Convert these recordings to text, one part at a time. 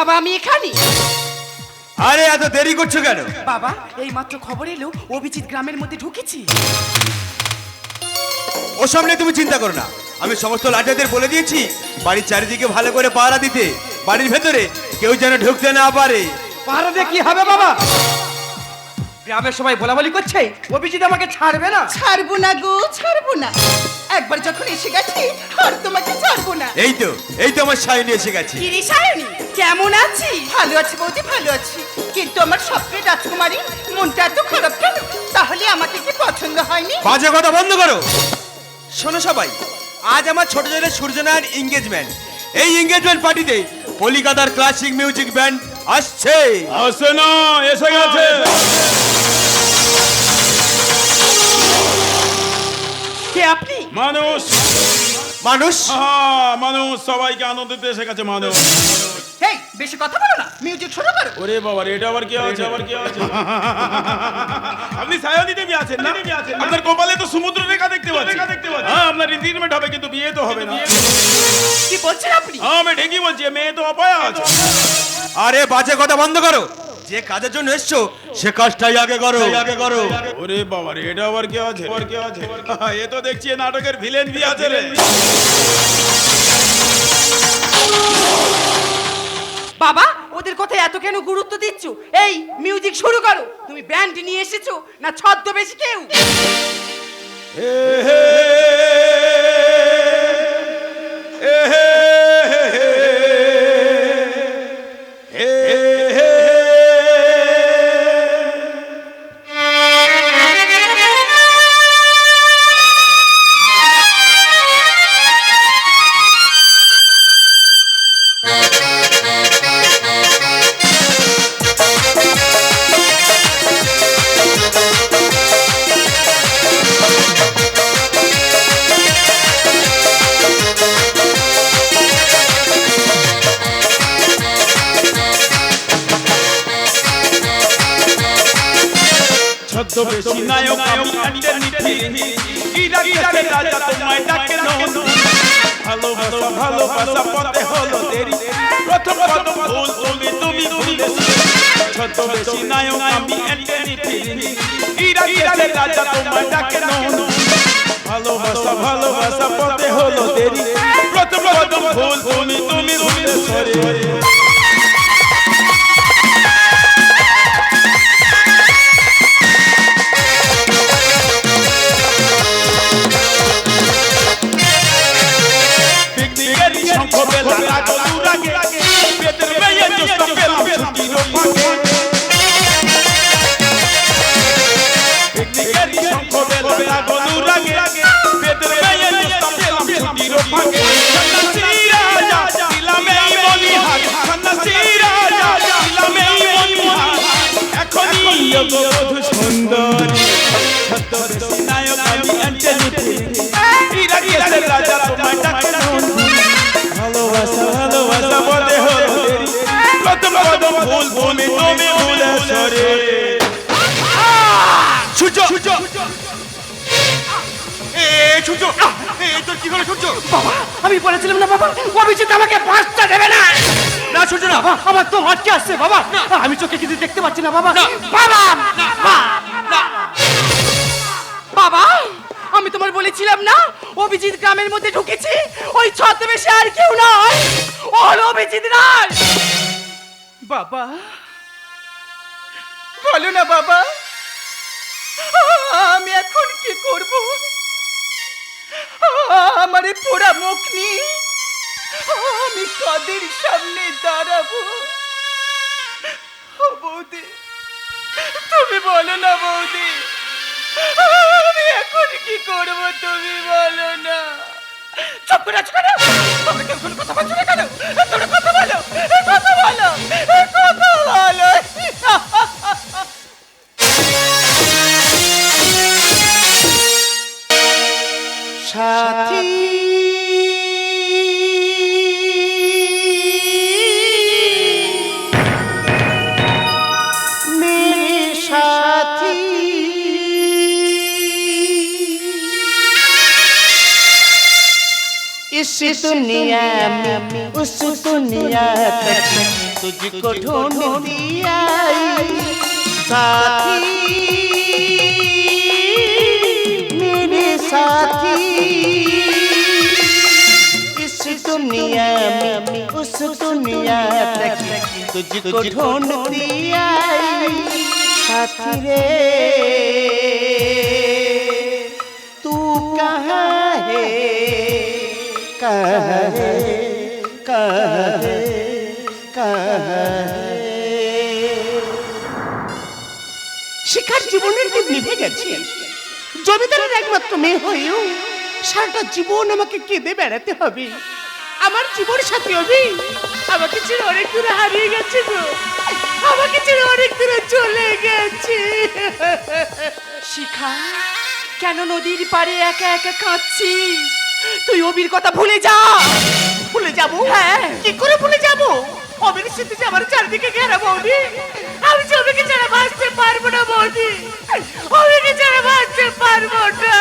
বাবা আমি এখানে। আরে এত দেরি করছ কেন? বাবা এই মাত্র খবর এলো অভিজিৎ গ্রামের মধ্যে ঢুকেছি। ও সামনে তুমি চিন্তা করো না। আমি সমস্ত লাটাদের বলে দিয়েছি বাড়ির চারিদিকে ভালো করে পাহারা দিতে। বাড়ির ভেতরে কেউ যেন ঢুকতে না পারে। পাহারা দিয়ে কি হবে বাবা? গ্রামের সবাই বলা বলি করছে? অভিজিৎ আমাকে ছাড়বে না। ছাড়বো না গো ছাড়বো না। একবার যখন এসে গেছি আর তোমাকে ছাড়বো না। এই তো এই তো আমার সায়নী এসে গেছে। কিরে সায়নী কেমন আছি? ভালো আছি বৌদি ভালো আছি। কিন্তু আমার স্বপ্নের রাজকুমারী মনটা এত খারাপ কেন? তাহলে আমাকে কি পছন্দ হয়নি? বাজে কথা বন্ধ করো। শোনো সবাই আজ আমার ছোট ছেলে সূর্যনারায়ণ এঙ্গেজমেন্ট এই এঙ্গেজমেন্ট পার্টিতে কলিকাতার ক্লাসিক মিউজিক ব্যান্ড আসছে। আসে না এসে মানুষ। মানুষ? মানুষ সবাইকে আনন্দ দিতে গেছে মানুষ। হেই বেশি কথা বলো না মিউজিক শুরু করো ওরে বাবা এটা আবার কি আছে আবার কি আছে? আপনি সায়নী দেবী আছেন না? আপনার কপালে তো সমুদ্র রেখা দেখতে পাচ্ছি। হ্যাঁ আপনার এনগেজমেন্ট হবে কিন্তু বিয়ে তো হবে না। কি বলছেন আপনি? হ্যাঁ আমি ঠিকই বলছি মেয়ে তো অপায়া আছে। আরে বাজে কথা বন্ধ করো। যে কাজের জন্য এসছো সে কাজটাই আগে করো। আগে করো। ওরে বাবা রে এটা আবার কি আছে? আবার কি আছে? এ তো দেখছি এ নাটকের ভিলেন বি আছে রে। বাবা ওদের কথায় এত কেন গুরুত্ব দিচ্ছ? এই মিউজিক শুরু করো। তুমি ব্যান্ড নিয়ে এসেছ না ছদ্মবেশী কেউ? এ হে, ভালোবাসা ভালোবাসা পথে হলো দেরি। প্রথম প্রথম ভুল, তুমি তুমি ভুলে ছোট বেশি নায়ক, আমি আন্ডার নিধি ইরা রাজা তোমায় ডাকে নন্দু ভালোবাসা ভালোবাসা পথে হলো দেরি। প্রথম প্রথম ভুল, তুমি তুমি ভুলেছি পিকনিকের সরে। সূর্য! সূর্য এ সূর্য! এ তোর কি হলো সূর্য? বাবা আমি বলেছিলাম না বাবা। অভিজিৎ আমাকে পাঁচটা দেবে না। না সূর্য না। আমার তো আটকে আসছে বাবা। আমি চোখে কিছু দেখতে পাচ্ছি না বাবা। বাবা বাবা। আমি তোমার বলেছিলাম না অভিজিৎ গ্রামের মধ্যে ঢুকেছি। ওই ছদ্মবেশী আর কেউ নয়। ও হলো অভিজিৎ রাজ বাবা। বলো না বাবা। আমি এখন কি করব? আমার পোড়া মুখ নিয়ে আমি কাদের সামনে দাঁড়াবো? বৌদি, তুমি বলো না বৌদি, আমি এখন কি করব তুমি বলো না। চুপ করে আছো কেন? কোনো কথা বলছো কেন? তোমরা কথা বলো কথা বলো কথা বলো। সাথী मेरे साथी इस दुनिया में उस दुनिया तक तुझको ढूंढती आई साथी दुनिया में उस दुनिया तक तुझको ढूंढती आई साथी रे तू कहाँ है कहाँ है कहाँ है कहाँ है শিকার জীবনের দিন নিভে গেছে জমিদারের একমাত্র মেয়ে হয়েও সারাটা জীবন আমাকে কেঁদে বেড়াতে হবে আমার জীবন সাথী হবে? আমাকে ছেড়ে অনেক দূরে হারিয়ে গেছে গো। আমাকে ছেড়ে অনেক দূরে চলে গেছে। শিখা কেন নদীর পাড়ে একা একা কাঁদছিস? তুই অবির কথা ভুলে যা। ভুলে যাব? হ্যাঁ। কি করে ভুলে যাব? অবির স্মৃতি যে আমার চারদিকে ঘেরা বৌদি। আমি যে অবিকে ছাড়া বাঁচতে পারব না বৌদি। অবিকে ছাড়া বাঁচতে পারব না।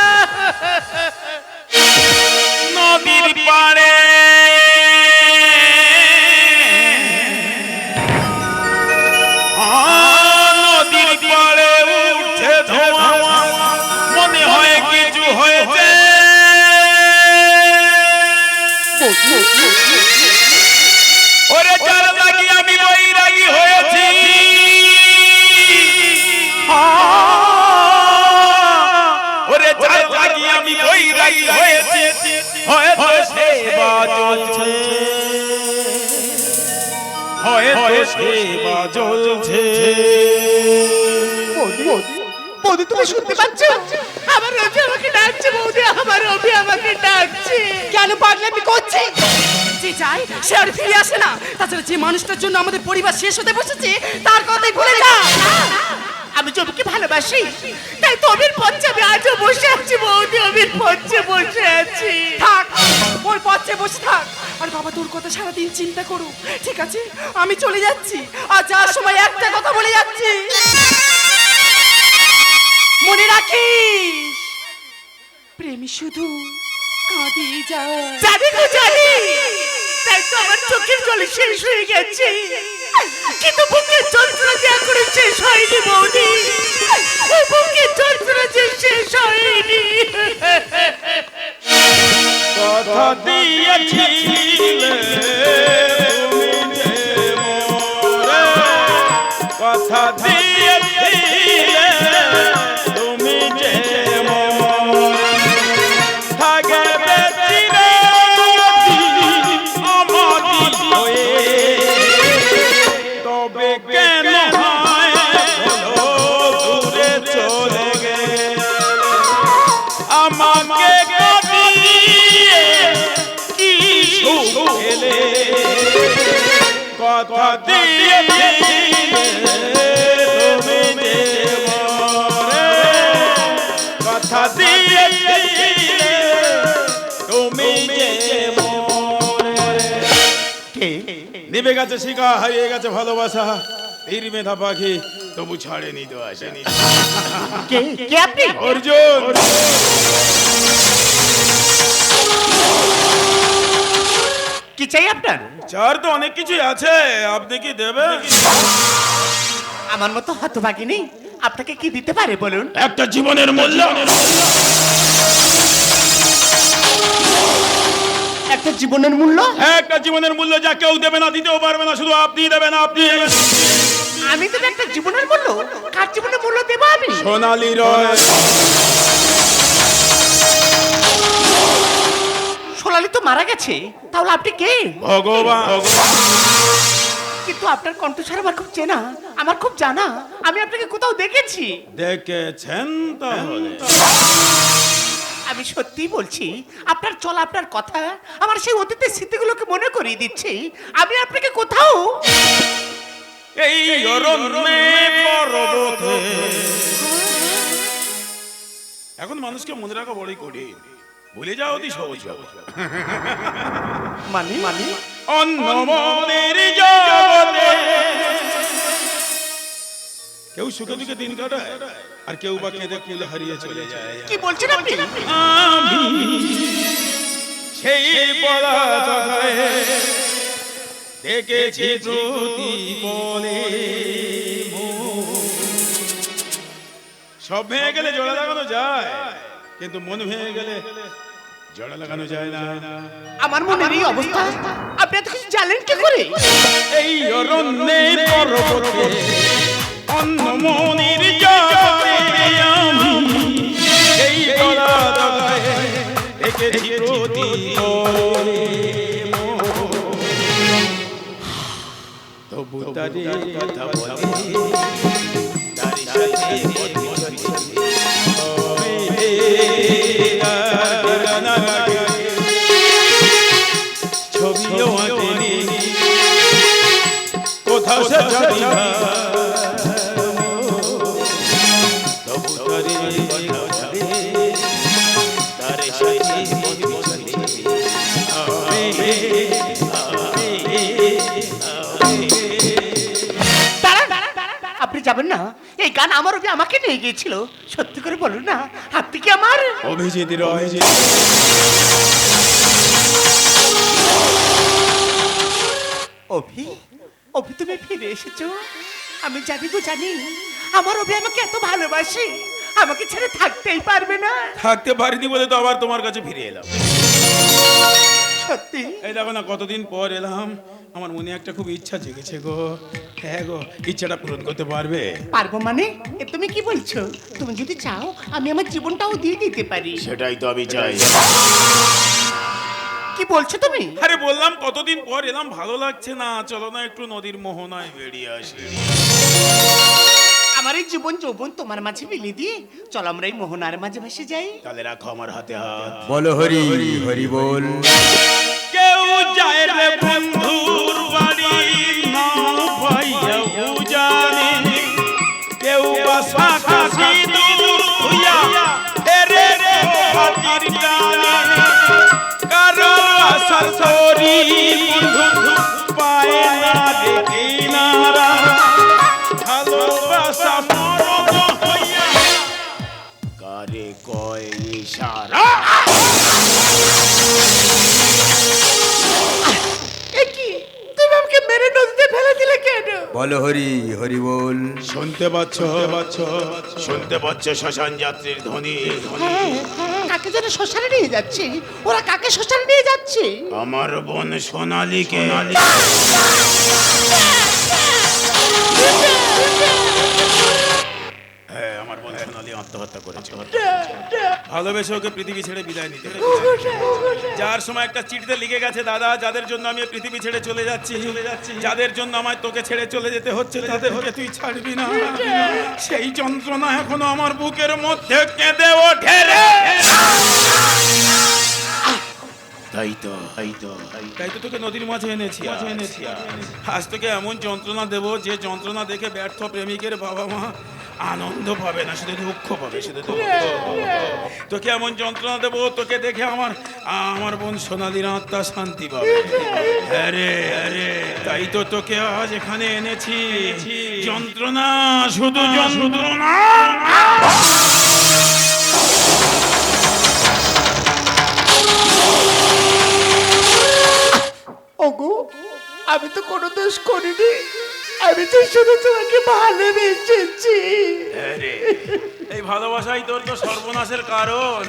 নদীর পাড়ে ওরে চার লাগি আমি বৈরাগী হয়েছি। ওরে চার লাগি আমি বৈরাগী হয়েছি। হয়তো সেবা চলছে। হয়তো সেবা চলছে। তুমি শুনতে পাচ্ছ? আমার রবি আমাকে ডাকছে বৌদি আমার রবি আমাকে ডাকছে। কেন পাগলামি করছি? যে যায় সে আর ফিরে আসে না। তাছাড়া যে মানুষটার জন্য আমাদের পরিবার শেষ হতে বসেছে তার কথাই ভুলে যা। আমি জমিকে ভালোবাসি। তাই তো অবির পঞ্চে আমি আজও বসে আছি বৌদি অবির পঞ্চে বসে আছি। থাক ওর পথে বসে থাক। আর বাবা তোর কথা সারাদিন চিন্তা করুক। ঠিক আছে আমি চলে যাচ্ছি। আর যাওয়ার সময় একটা কথা বলে যাচ্ছি। মনে রাখিস? প্রেম শুধু কাঁদি যায়। জানি গো জানি। তাই তো আমার চোখের জলে শেষ হয়ে গেছে। কিন্তু বুকের যন্ত্রণা যে এখনও শেষ হয়নি বৌদি। বুকের যন্ত্রণা যে শেষ হয়নি। কথা দিয়েছিলে কথা দিয়ে তুমি যে কথা দিয়ে তুমি যে মরে নিভে গেছে শিকা হারিয়ে গেছে ভালোবাসা তীর মেধা পাখি তবু ছাড়েনি তো আসেনি কে? কে আপনি? অর্জুন। কি চাই আপনার? চার তো অনেক কিছুই আছে। আপনি কি দেবেন? আমার মতো হতভাগিনী আপনাকে কি দিতে পারে বলুন? একটা জীবনের মূল্য। একটা জীবনের মূল্য? একটা জীবনের মূল্য যা কেউ দেবে না দিতেও পারবে না শুধু আপনি দেবেন আপনি। আমি তো একটা জীবনের মূল্য? কার জীবনের মূল্য দেবো আমি? সোনালী রয়। সোনালি তো মারা গেছে তাহলে আপনি কে? ভগবান। কিন্তু আপনার কণ্ঠস্বর আমার খুব চেনা আমার খুব জানা আমি আপনাকে কোথাও দেখেছি। দেখেছেন তাহলে। আমি সত্যি বলছি আপনার চলা আপনার কথা আমার সেই অতীতের স্মৃতিগুলোকে মনে করিয়ে দিচ্ছে আমি আপনাকে কোথাও এই অরণ্যে পর্বতে। এখন মানুষকে মনে রাখা বড়ই কঠিন। ভুলে যাওয়া অতি সহজ মানে? মানে? অন্য মনের জগতে। কেউ সুখে দুঃখে দিন কাটায় আর কেউ বা কেঁদে কুলে হারিয়ে চলে যায়। কি বলছেন আপনি? আমি সেই পরাজয়ে দেখেছি প্রতিপলে সব ভেঙে গেলে জোড়া লাগানো যায় কিন্তু মন ভেঙে গেলে জোড়া লাগানো যায় না। আমার মনের এই অবস্থা আপনি এত কিছু জানলেন কি করে? এই অরণ্যে পর্বতে অন্য মনির জগতে আমি এই গলা দগায় দেখেছি প্রতিপলে তবু তারে কথা বলে তারি সাথে আপনি যাবেন না? এই গান আমার ওকে আমাকে নিয়ে গিয়েছিল। সত্যি করে বলুন না আপনি কি আমার? অভিজিৎ রয়। অভি? অভি তুমি ফিরে এসেছ? আমি জানি গো জানি। আমার অভি আমাকে এত ভালোবাসে। আমাকে ছেড়ে থাকতেই পারবে না। থাকতে পারিনি বলে তো আবার তোমার কাছে ফিরে এলাম। সত্যি? এই দেখো না কতদিন পর এলাম। আমার মনে একটা খুব ইচ্ছা জেগেছে গো। হ্যাঁ গো ইচ্ছাটা পূরণ করতে পারবে? পারব মানে? এ তুমি কি বলছো? তুমি যদি চাও আমি আমার জীবনটাও দিয়ে দিতে পারি। সেটাই তো আমি চাই। কি বলছো তুমি? আরে বললাম কতদিন পর এলাম ভালো লাগছে না। চলো না একটু নদীর মোহনায় বেরিয়ে আসি। আমার এই জীবন যৌবন তোমার মাঝে মিলিয়ে দিয়ে চল আমরা এই মোহনার মাঝে ভেসে যাই। তাহলে রাখো আমার হাতে হাত। বলো হরি হরি বল। কেউ যায় রে বন্ধুর বাড়ি না পাইয়া জানে কেউ বাসা কাশি দূর হইয়া হেরে রে হাতির বন্ধু পায় না ফেলে দিলে কেন? বলো হরি হরি বল। শুনতে পাচ্ছ? পাচ্ছ? শুনতে পাচ্ছ শ্মশান যাত্রীর ধ্বনি? হ্যাঁ, কাকে যেন শ্মশানে নিয়ে যাচ্ছে? ওরা কাকে শ্মশানে নিয়ে যাচ্ছে? আমার বোন সোনালীকে। হ্যাঁ আমার বোন সোনালী আত্মহত্যা করেছে। ভালোবেসে ওকে পৃথিবী ছেড়ে বিদায় নিতে যার সময় একটা চিঠিতে লিখে গেছে দাদা যাদের জন্য আমি পৃথিবী ছেড়ে চলে যাচ্ছি চলে যাচ্ছি। যাদের জন্য আমায় তোকে ছেড়ে চলে যেতে হচ্ছে তাদেরকে তুই ছাড়বি না। সেই যন্ত্রণা এখনও আমার বুকের মধ্যে কেঁদে ওঠে রে। তাই তো তাই তো তাই তো। তোকে নদীর মাঝে এনেছি মাঝে এনেছি আজ। তোকে এমন যন্ত্রণা দেব যে যন্ত্রণা দেখে ব্যর্থ প্রেমিকের বাবা মা আনন্দ পাবে না শুধু দুঃখ পাবে শুধু দুঃখ তোকে এমন যন্ত্রণা দেবো তোকে দেখে আমার আমার বোন সোনালির আত্মা শান্তি পাবে। আরে আরে তাই তো তোকে আজ এখানে এনেছি। যন্ত্রণা শুধু যন্ত্রণা। ওগো আমি তো কোনো দোষ করিনি। আমি তো শুধু তোমাকে ভালোবেসেছি। আরে, এই ভালোবাসাই তোর তো সর্বনাশের কারণ।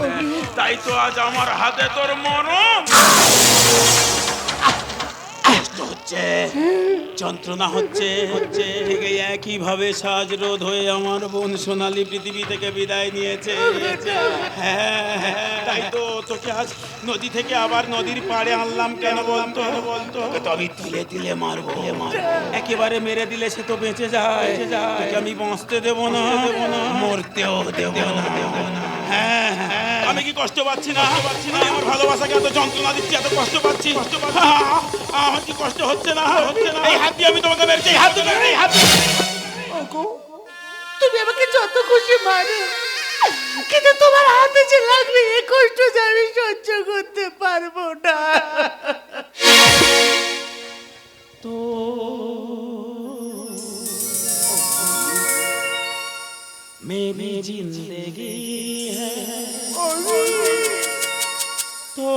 তাই তো আজ আমার হাতে তোর মরণ। হচ্ছে। যন্ত্রণা হচ্ছে। হচ্ছে। ঠিক একইভাবে সাজ রোধ হয়ে আমার বোন সোনালী পৃথিবী থেকে বিদায় নিয়েছে। হ্যাঁ হ্যাঁ, তাই তো তোকে আজ নদী থেকে আবার নদীর পাড়ে আনলাম কেন বলতো? বলতো তো আমি তিলে তিলে মারবো। একেবারে মেরে দিলে সে তো বেঁচে যায়। আমি বাঁচতে দেবো না। দেবো না মরতেও দেবো না। হ্যাঁ হ্যাঁ আমি কি কষ্ট পাচ্ছি না? পাচ্ছি না আমার ভালোবাসাকে এত যন্ত্রণা দিচ্ছি এত কষ্ট পাচ্ছি? কষ্ট পাচ্ছি আমার কি কষ্ট হচ্ছে না? হচ্ছে না এই হাত দিয়ে আমি তোমাকে মেরেছি এই হাত দিয়ে এই হাত তুমি আমাকে যত খুশি মারো কিন্তু তোমার হাতে যে লাগবে এই কষ্ট যে আমি সহ্য করতে পারব না। मेरी ज़िंदगी है। तो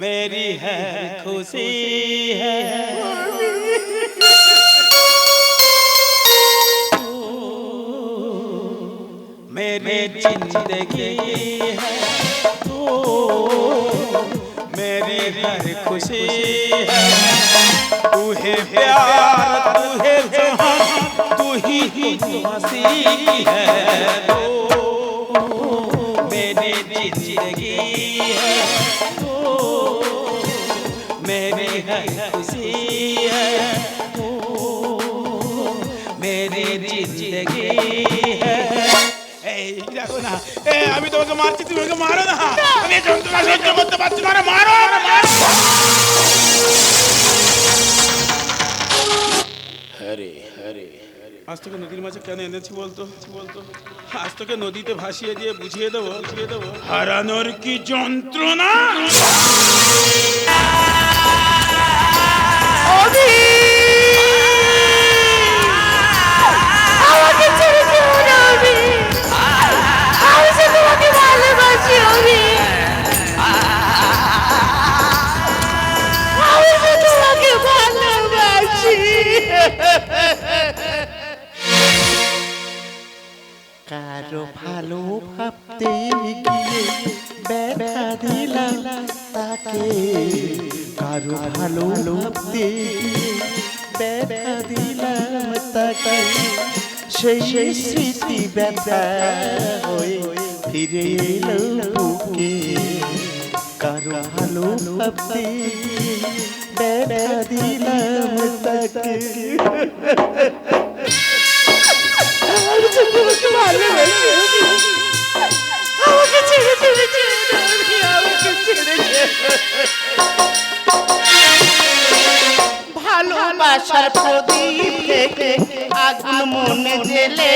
मेरी है खुशी है। मेरी ज़िंदगी है। तो मेरी हर खुशी है। तू है प्यार तू है तू ही ही हंसी है तू मेरी जिंदगी है तू मेरी हर खुशी है तू मेरी जिंदगी है এই দেখো না এ আমি তোমাকে মারছি তুমি আমাকে মারো না আমি এই যন্ত্রণা সহ্য করতে পারছি না আরে মারো আরে মারো হরে হরে আজ তোকে নদীর মাঝে কেন এনেছি বলতো? বলতো? আজ তোকে নদীতে ভাসিয়ে দিয়ে বুঝিয়ে দেবো বুঝিয়ে দেবো। হারানোর কি যন্ত্রণা? আমাকে সেই স্মৃতি ব্যথা ফিরে এলো বুকে। কারও ভালো ভাবতে দিলাম তাকে। ভালোবাসার প্রদীপ মনে জেলে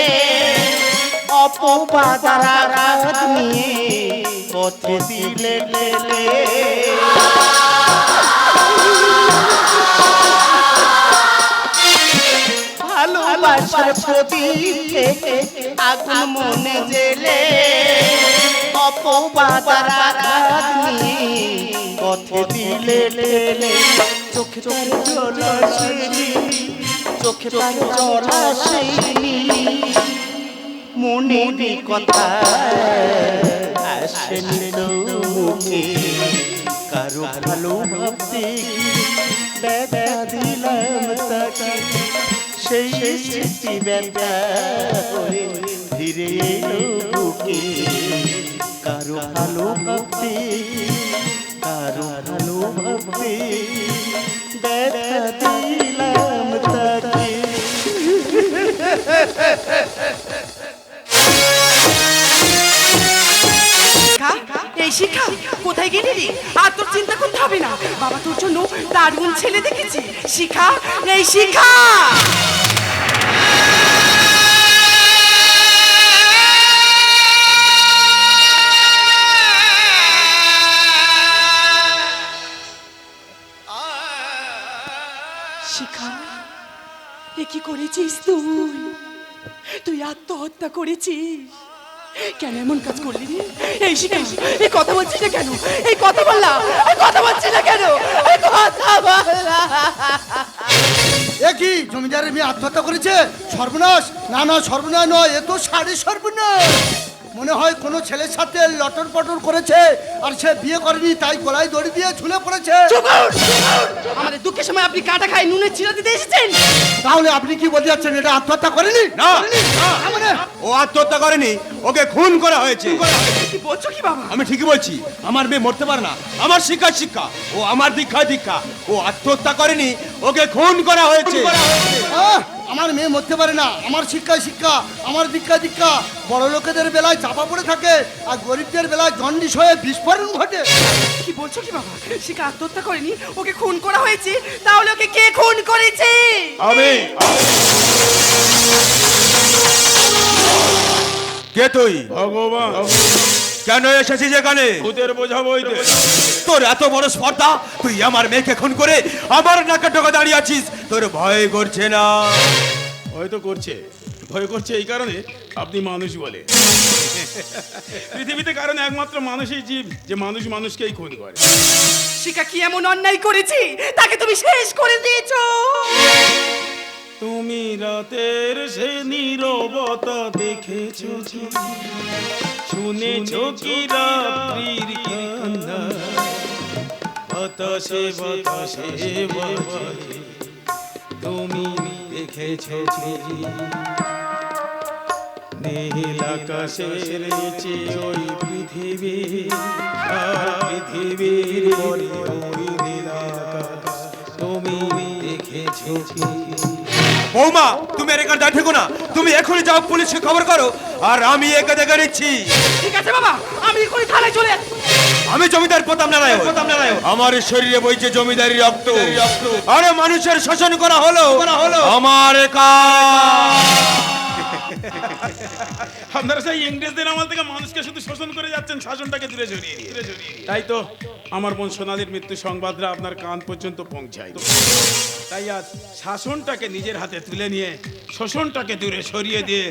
অপবাদার আঘাত নিয়ে পথে দিলে লেলে ভালোবাসার প্রদীপ আগুন মনে জেলে অপবাদার পথে দিলে লেলে চোখে আসেনি চোখে জল আসেনি। মনেরই কথা আসেনি মুখে কারও ভালো ভাবতে ব্যথা দিলাম তাকে। সেই স্মৃতি ব্যথা হয়ে ধীরে বুকে কারও ভালো ভাবতে কারও ভালো ভাবতে ব্যথা দিলাম এই শিখা কোথায় গেলি আর তোর চিন্তা করতে হবে না। বাবা তোর জন্য দারুণ ছেলে দেখেছি। শিখা এই শিখা এ কি করেছিস তুই? তুই আত্মহত্যা করেছিস? কেন এমন কাজ করলি রে? এই শিখে, এই কথা বলছিস না কেন? এই কথা বললা এই কথা বলছিস না কেন? এই কথা বললা এ কি, জমিদারের মেয়ে আত্মহত্যা করেছে? সর্বনাশ? না না, সর্বনাশ নয়, এ তো সাড়ে সর্বনাশ। মনে হয় কোনো ছেলের সাথে লটর পটর করেছে আর সে বিয়ে করেনি তাই গলায় দড়ি দিয়ে ঝুলে পড়েছে। আমাদের দুঃখের সময় আপনি কাটা খাই নুনের ছিঁড়া দিতে এসেছেন। তাহলে আপনি কি বলতে যাচ্ছেন এটা আত্মহত্যা করেনি? না। মানে ও আত্মহত্যা করেনি ওকে খুন করা হয়েছে। কি বলছো কি বাবা? আমি ঠিকই বলছি আমার মেয়ে মরতে পারে না আমার শিক্ষা শিক্ষা ও আমার দীক্ষা দীক্ষা ও আত্মহত্যা করেনি ওকে খুন করা হয়েছে। আহ, আমার মেয়ে মরতে পারে না আমার শিক্ষায় শিক্ষা আমার দীক্ষা দীক্ষা। বড় লোকেদের বেলায় চাপা পড়ে থাকে আর গরিবদের বেলায় জন্ডিস হয়ে বিস্ফোরণ ঘটে। কি বলছো কি বাবা? শিখা আত্মহত্যা করেনি? ওকে খুন করা হয়েছে? তাহলে ওকে কে খুন করেছে? আমি। কে তুই? ভগবান। কেন এসেছিস এখানে? ভূতের বোঝা বইতে। তোর এত বড় স্পর্ধা তুই আমার মেয়েকে খুন করে আমার নাকে টোকা দাঁড়িয়ে আছিস তোর ভয় করছে না। হয়তো করছে ভয় করছে এই কারণে আপনি মানুষ বলে। পৃথিবীতে কারণ একমাত্র মানুষই জীব যে মানুষ মানুষকেই খুন করে। শিকা কি এমন অন্যায় করেছি? তাকে তুমি শেষ করে দিয়েছ। তুমি রাতের সে নীরবতা দেখেছ কি? শুনেছো কি রাত্রির কান্না বাতাসে বাতাসে বাজে তুমি দেখেছ কি? নীল আকাশের নিচে ওই পৃথিবী, আর পৃথিবীর ওই নীল আকাশ তুমি দেখেছ? বৌমা তুমি আর এখানে দাঁড়িয়ে থেকো না। তুমি এখনই যাও পুলিশকে খবর করো আর আমি একা দেখে নিচ্ছি। ঠিক আছে বাবা আমি এখনই থানায় চলে আমি জমিদার প্রতাপ নারায়ণ। প্রতাপ নারায়ণ। আমার শরীরে বইছে জমিদারি রক্ত। আরে মানুষের শাসন করা হলো। আমার কাজ আপনারা সেই ইংরেজদের আমল থেকে মানুষকে শুধু শোষণ করে যাচ্ছেন শাসনটাকে দূরে সরিয়ে দিয়ে তাই তো আমার বোন সোনালির মৃত্যু সংবাদরা আপনার কান পর্যন্ত পৌঁছায়। তাই আজ শাসনটাকে নিজের হাতে তুলে নিয়ে শোষণটাকে দূরে সরিয়ে দিয়ে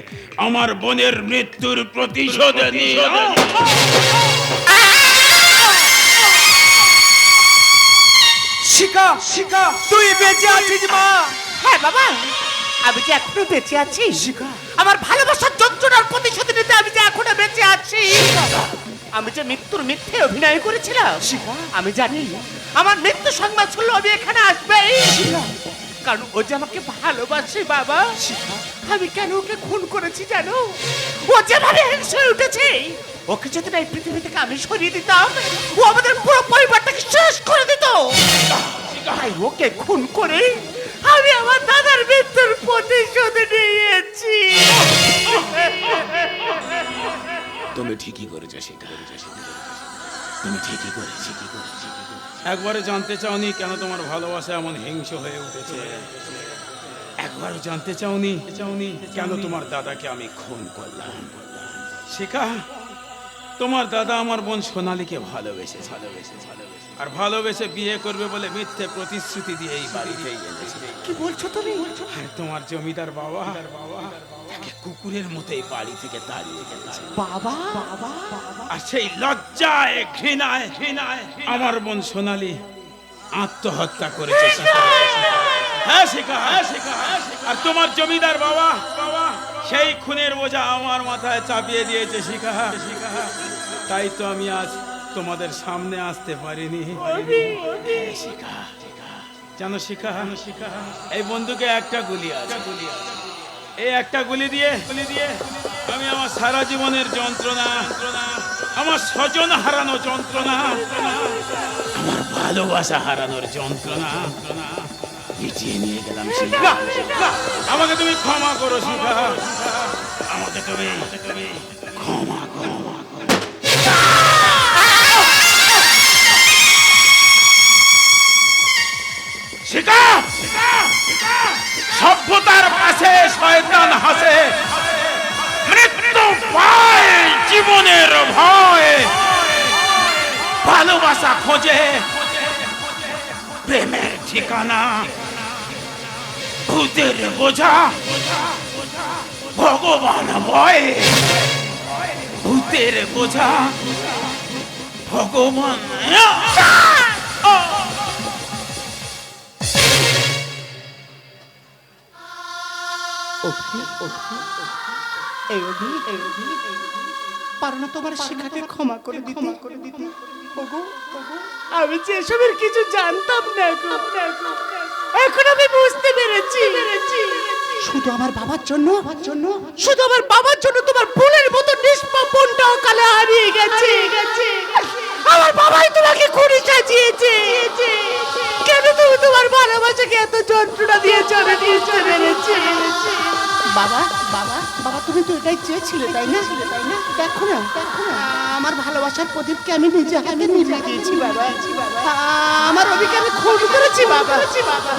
আমার বোনের মৃত্যুর প্রতিশোধ নিয়ে। শিকা শিকা তুই বেঁচে আছিস মা। হ্যাঁ বাবা আমি যে এখনও বেঁচে আছি। আমার ভালোবাসার যন্ত্রণার প্রতিশোধ নিতে আমি যে এখনও বেঁচে আছি। আমি যে মৃত্যুর মিথ্যে অভিনয় করেছিলাম আমি জানি আমার মৃত্যু সংবাদ শুনলো আমি এখানে আসবেই। কারণ ও যে আমাকে ভালোবাসে বাবা। আমি কেন ওকে খুন করেছি জানো? ও যেভাবে হিংস হয়ে উঠেছে ওকে যদি না এই পৃথিবী থেকে আমি সরিয়ে দিতাম ও আমাদের পুরো পরিবারটাকে শেষ করে দিত। তাই ওকে খুন করে আমি আমার দাদার মৃত্যুর প্রতিশোধ নিয়েছি। তুমি ঠিকই করেছ সেটা তুমি ঠিকই করেছি কি করেছি একবারে জানতে চাওনি কেন তোমার ভালোবাসা এমন হিংস হয়ে উঠেছে? একবারও জানতে চাওনি চাওনি কেন তোমার দাদাকে আমি খুন করলাম? শিখা তোমার দাদা আমার বোন সোনালীকে ভালোবেসে ভালোবেসে ভালোবেসে আর ভালোবেসে বিয়ে করবে বলে মিথ্যে প্রতিশ্রুতি দিয়ে এই এনেছে। কি বলছো তুমি? আর তোমার জমিদার বাবা। বাবা। তাকে কুকুরের মতোই বাড়ি থেকে তাড়িয়ে গেছে বাবা? বাবা? আর সেই লজ্জায় ঘৃণায় ঘৃণায় আমার বোন সোনালি আত্মহত্যা করেছে। শিখা। হ্যাঁ শিখা হ্যাঁ শিখা হ্যাঁ, শিখা। আর তোমার জমিদার বাবা? বাবা? সেই খুনের বোঝা আমার মাথায় চাপিয়ে দিয়েছে শিখা শিখা তাই তো আমি আজ তোমাদের সামনে আসতে পারিনি। শিখা শিখা। শিখা শিখা। এই বন্ধুকে একটা গুলি আছে। গুলি আছে। এই একটা গুলি দিয়ে গুলি দিয়ে আমি আমার সারা জীবনের যন্ত্রণা আমার স্বজন হারানো যন্ত্রণা আমার ভালোবাসা হারানোর যন্ত্রণা মিটিয়ে নিয়ে গেলাম আমাকে তুমি ক্ষমা করো শিখা। আমাকে তুমি তুমি সভ্যতার পাশে শয়তান হাসে। মৃত্যু পায় জীবনের ভয়। ভালোবাসা খোঁজে। প্রেমের ঠিকানা। ভূতের বোঝা। ভগবান ভয়। ভূতের বোঝা। ভগবান এই অভি এই অভি পারো না তোমার শিখাকে ক্ষমা করে দিতে। করে দিতে। ওগো আমি যে এসবের কিছু জানতাম না গো। এখন আমি বুঝতে পেরেছি। পেরেছি। শুধু আমার বাবার জন্য আমার জন্য। শুধু আমার বাবার জন্য তোমার ফুলের মতো নিষ্পাপনটাও কালে হারিয়ে গেছে। গেছে। আমার বাবাই তোমাকে খুনি সাজিয়েছে। কেন তুমি তোমার ভালোবাসাকে এত যন্ত্রণা দিয়ে চলে দিয়েছ পেরেছি। বাবা বাবা বাবা, তুমি তো এটাই চেয়েছিলে, তাই না? তাই না, দেখো না। আমার ভালোবাসার প্রদীপকে আমি নিজে হাতে নিভিয়ে দিয়েছি বাবা। আমার অভিকে আমি খুন করেছি, বাবা।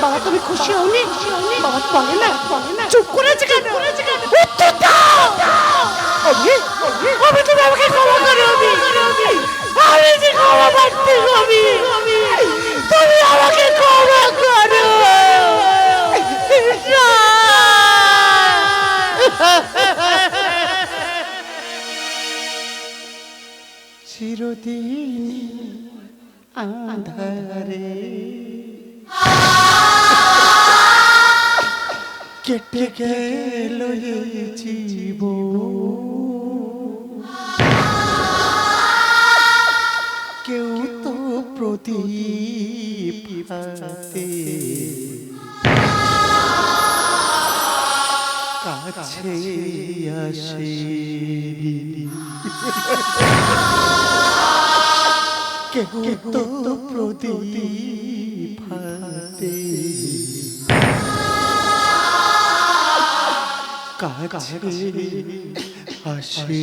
বাবা, তুমি খুশি হওনি? বাবা, বলে না বলে না। চুপ করেছে কেন? উত্তর দাও! অভি অভি, তুমি আমাকে ক্ষমা করো অভি। আমি যে ক্ষমা পাচ্ছি অভি। তুমি আমাকে ক্ষমা করো। চিরদিন আধারে কেটে গেল জীব কেউ তো প্রতি হাতে কাছে আসে কেউ তো প্রদীপ হাতে কাছে আসে